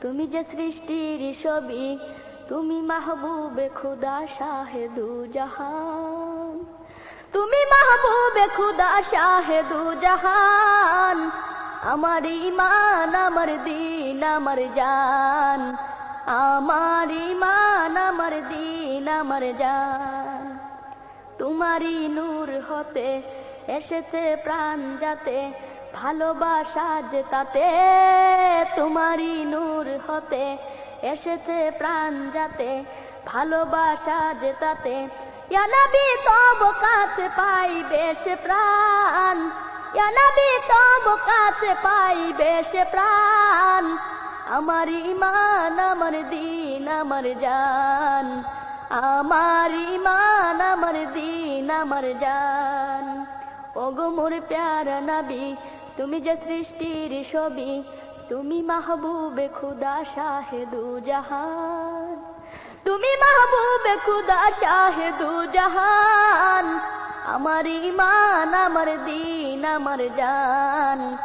তুমি যে সৃষ্টির ছবি তুমি মাহবুবে খুদা শাহেদু জাহান। তুমি মাহবুবে খুদা শাহেদু জাহান, আমার ইমান আমার দিন, আমার জান। আমার ইমান আমার দিন, আমার জান। তোমারই নূর হতে এসেছে প্রাণ যাতে ভালোবাসা যে তাতে তোমারই নূর হতে এসেছে প্রাণ যাতে। ভালোবাসা যে তাতে নবী তব কাছে পাই বেশ প্রাণ। নবী তব কাছে পাই বেশ প্রাণ। আমার ইমান আমার দিন, আমার জান। আমার ইমান আমার দিন, আমার জান। ওগো মোর প্যারা নবী তুমি যে সৃষ্টির ছবি, তুমি মাহবুবে খুদা শাহেদু জাহান। তুমি মাহবুবে খুদা শাহেদু জাহান, আমার ইমান আমার দিন, আমার জান।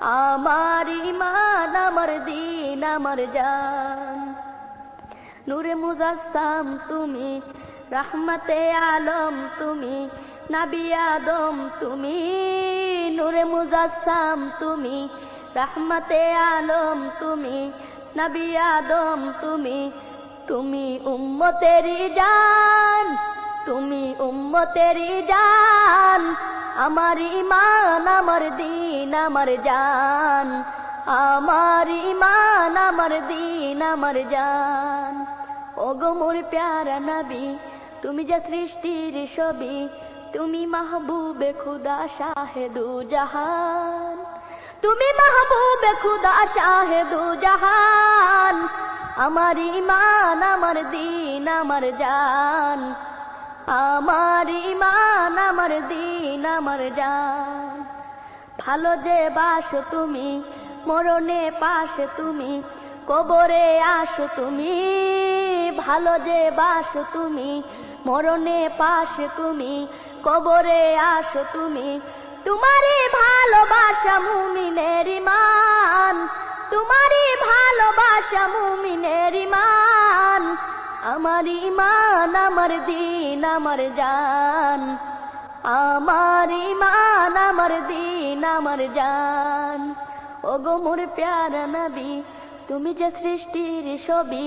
আমার ইমান আমার দিন, আমার জান। নূরে মুজাসসাম তুমি, রহমতে আলম তুমি, নবী আদম তুমি। নূরে মুজাসসাম তুমি, রহমতে আলম তুমি, নবী আদম তুমি তুমি উম্মতেরি জান, তুমি উম্মতেরি জান, আমার ইমান আমার দিন, আমার জান, আমার ইমান আমার দিন, আমার জান। ওগো মোর প্যারা নবী, তুমি যে সৃষ্টির ছবি তুমি মাহবুবে খুদা শাহেদু জাহান তুমি মাহবুবে খুদা শাহেদু জাহান আমার ইমান আমার দিন, আমার জান। আমার ইমান আমার দিন, আমার জান। ভালো যে বাসো তুমি, মরণে পাশে তুমি, কবরে আসো তুমি। ভালো যে বাসো তুমি, মরণে পাশে তুমি কবরে আসো তুমি। তোমারই ভালোবাসা মুমিনের ইমান তোমারই ভালোবাসা মুমিনের ইমান আমার ইমান আমার দিন, আমার জান। আমার ইমান আমার দিন, আমার জান। ওগো মোর প্যারা নবী, তুমি যে সৃষ্টির ছবি